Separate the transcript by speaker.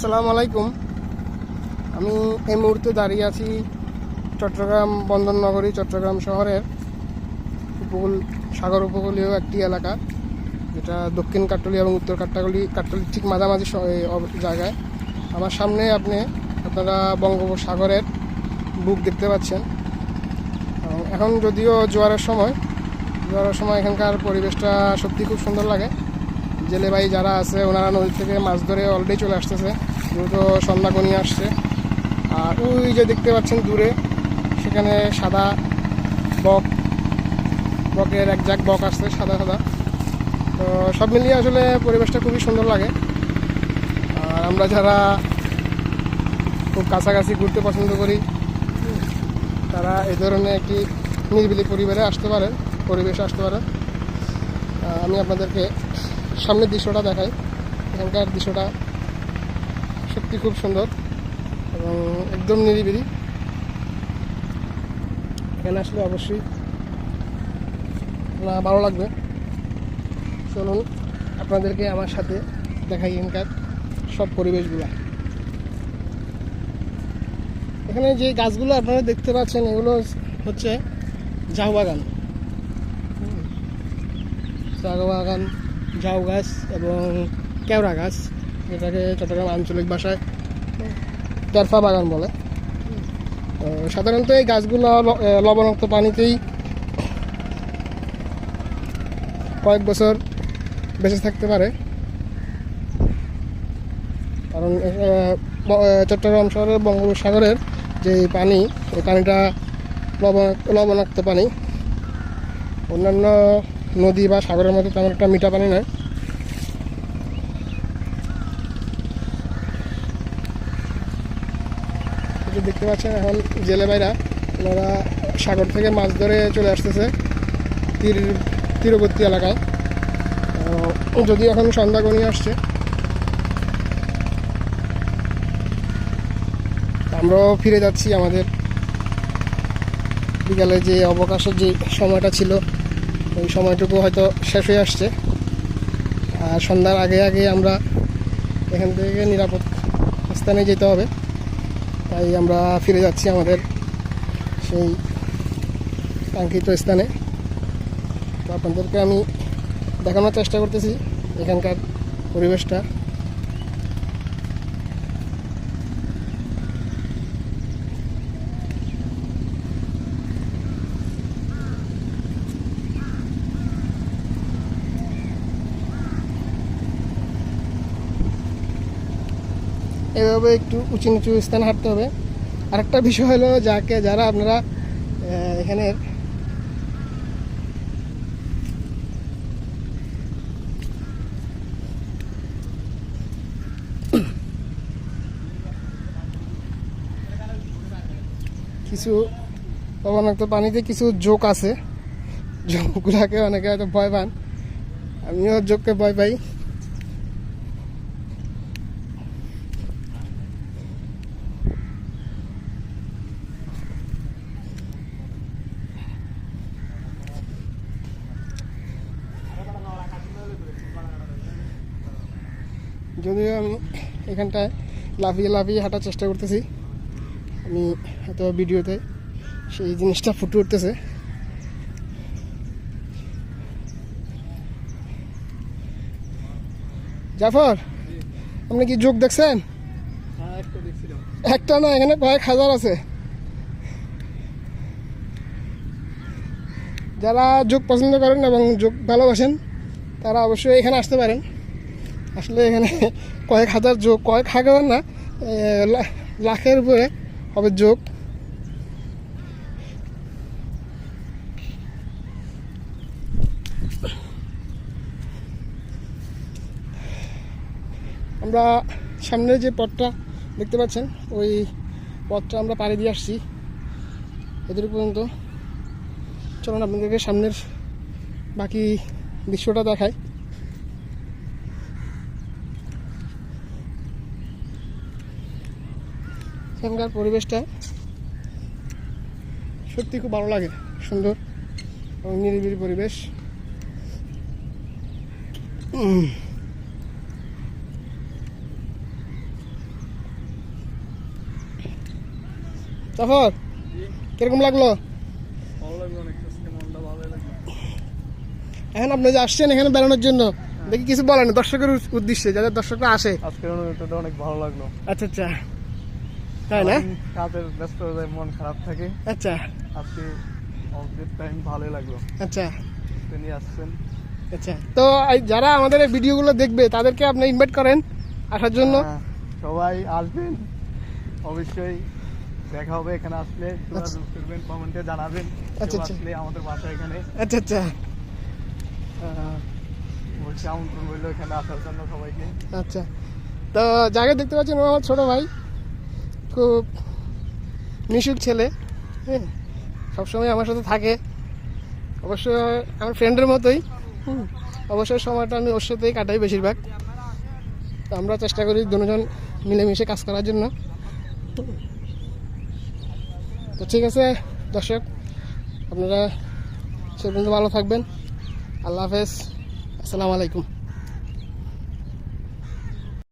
Speaker 1: আসসালামু আলাইকুম। আমি এই মুহূর্তে দাঁড়িয়ে আছি চট্টগ্রাম বন্দরনগরী চট্টগ্রাম শহরের উপকূল, সাগর উপকূলীয় একটি এলাকা। যেটা দক্ষিণ কাট্টলি এবং উত্তর কাট্টাগলি কাট্টলির ঠিক মাঝামাঝি জায়গায়। আমার সামনে আপনি, আপনারা বঙ্গোপসাগরের বুক দেখতে পাচ্ছেন। এখন যদিও জোয়ারের সময় জোয়ারের সময় এখানকার পরিবেশটা সত্যি খুব সুন্দর লাগে। জেলে ভাই যারা আছে, ওনারা নদী থেকে মাছ ধরে অলরেডি চলে আসতেছে। দ্রুত সন্ধ্যা আসছে। আর ওই যে দেখতে পাচ্ছেন দূরে, সেখানে সাদা বক, বকের এক জাক বক আসছে, সাদা সাদা। তো সব মিলিয়ে আসলে পরিবেশটা খুবই সুন্দর লাগে। আর আমরা যারা খুব কাছাকাছি ঘুরতে পছন্দ করি, তারা এই ধরনের একটি নিরিবিলি পরিবারে আসতে পারেন, পরিবেশে আসতে পারেন। আমি আপনাদেরকে সামনের দৃশ্যটা দেখাই। এখানকার দৃশ্যটা সত্যি খুব সুন্দর এবং একদম নিরিবিলি। এখানে আসলে অবশ্যই ভালো লাগবে। চলুন, আপনাদেরকে আমার সাথে দেখাই এখানকার সব পরিবেশগুলো। এখানে যে গাছগুলো আপনারা দেখতে পাচ্ছেন, এগুলো হচ্ছে ঝাউ বাগান। হুম। বাগান, ঝাউ গাছ এবং কেওড়া গাছ। যেটাকে চট্টগ্রাম আঞ্চলিক ভাষায় দরফা বাগান বলে। সাধারণত এই গাছগুলো লবণাক্ত পানিতেই কয়েক বছর বেঁচে থাকতে পারে। কারণ চট্টগ্রাম শহরের বঙ্গোপসাগরের যে পানি, এই পানিটা লবণাক্ত পানি। অন্যান্য নদী বা সাগরের মতো তেমন একটা মিঠা পানি নয়। যে দেখতে পাচ্ছেন এখন জেলে ভাইরা ওনারা সাগর থেকে মাছ ধরে চলে আসতেছে তীর, তীরবর্তী এলাকায়। যদিও এখন সন্ধ্যা গনিয়ে আসছে। আমরাও ফিরে যাচ্ছি আমাদের বিকালে যে অবকাশের যে সময়টা ছিল, ওই সময়টুকু হয়তো শেষ হয়ে আসছে। আর সন্ধ্যার আগে আগে আমরা এখান থেকে নিরাপদ স্থানে যেতে হবে। তাই আমরা ফিরে যাচ্ছি আমাদের সেই কাঙ্ক্ষিত স্থানে। তো আপনাদেরকে আমি দেখানোর চেষ্টা করতেছি এখানকার পরিবেশটা। এভাবে একটু উঁচু নিচু স্থানে হাঁটতে হবে। আরেকটা বিষয় হলো যাকে যারা আপনারা আহ, এখানের কিছু লবণাক্ত পানিতে কিছু জোক আছে। জোকগুলাকে অনেকে হয়তো ভয় পান। আমিও জোককে ভয় পাই। যদিও আমি এখানটায় লাফিয়ে লাফিয়ে হাঁটার চেষ্টা করতেছি। আমি হয়তো ভিডিওতে সেই জিনিসটা ফুটে উঠতেছে। জাফর আপনি কি যোগ দেখছেন? একটা না এখানে কয়েক হাজার আছে। যারা যোগ পছন্দ করেন এবং যোগ ভালোবাসেন তারা অবশ্যই এখানে আসতে পারেন। আসলে এখানে কয়েক হাজার যোগ, কয়েক হাজার না লাখের উপরে হবে যোগ। আমরা সামনের যে পথটা দেখতে পাচ্ছেন, ওই পথটা আমরা পাড়ি দিয়ে আসছি। এদের পর্যন্ত। চলুন আপনাদেরকে সামনের বাকি দৃশ্যটা দেখায় এখানকার পরিবেশটা সত্যি খুব ভালো লাগে সুন্দর এবং নিরিবিলি পরিবেশ। তখন কীরকম লাগল? এখন আপনি যে আসছেন এখানে বেড়ানোর জন্য হ্যাঁ। দেখি কিছু বলেন দর্শকের উদ্দেশ্যে যাদের দর্শকরা আসে।
Speaker 2: আজকের অনেক ভালো লাগল।
Speaker 1: আচ্ছা আচ্ছা। তাই না?
Speaker 2: কাজের ব্যস্ততায় মন খারাপ থাকে।
Speaker 1: আচ্ছা।
Speaker 2: আজকে অফিসের টাইম ভালোই লাগল।
Speaker 1: আচ্ছা।
Speaker 2: তিনি আসছেন।
Speaker 1: আচ্ছা। তো যারা আমাদের এই ভিডিওগুলো দেখবে তাদেরকে আপনি ইনভাইট করেন আসার জন্য।
Speaker 2: হ্যাঁ, সবাই আসবেন। অবশ্যই দেখা হবে এখানে আসলে।
Speaker 1: আচ্ছা।
Speaker 2: করবেন কমেন্টে জানাবেন।
Speaker 1: আচ্ছা, আচ্ছা।
Speaker 2: আসলে আমাদের বাসা এখানে।
Speaker 1: আচ্ছা আচ্ছা।
Speaker 2: বলছি আমন্ত্রণ রইল এখানে আসার জন্য সবাইকে।
Speaker 1: আচ্ছা। তো যাকে দেখতে পাচ্ছেন আমার ছোট ভাই। খুব মিশুক ছেলে হ্যাঁ সবসময় আমার সাথে থাকে। অবশ্য আমার ফ্রেন্ডের মতোই অবসর সময়টা আমি ওর সাথেই কাটাই বেশিরভাগ। তো আমরা চেষ্টা করি দুজন মিলেমিশে কাজ করার জন্য। তো ঠিক আছে, দর্শক, আপনারা সে পর্যন্ত ভালো থাকবেন। আল্লাহ হাফেজ। আসসালামু আলাইকুম।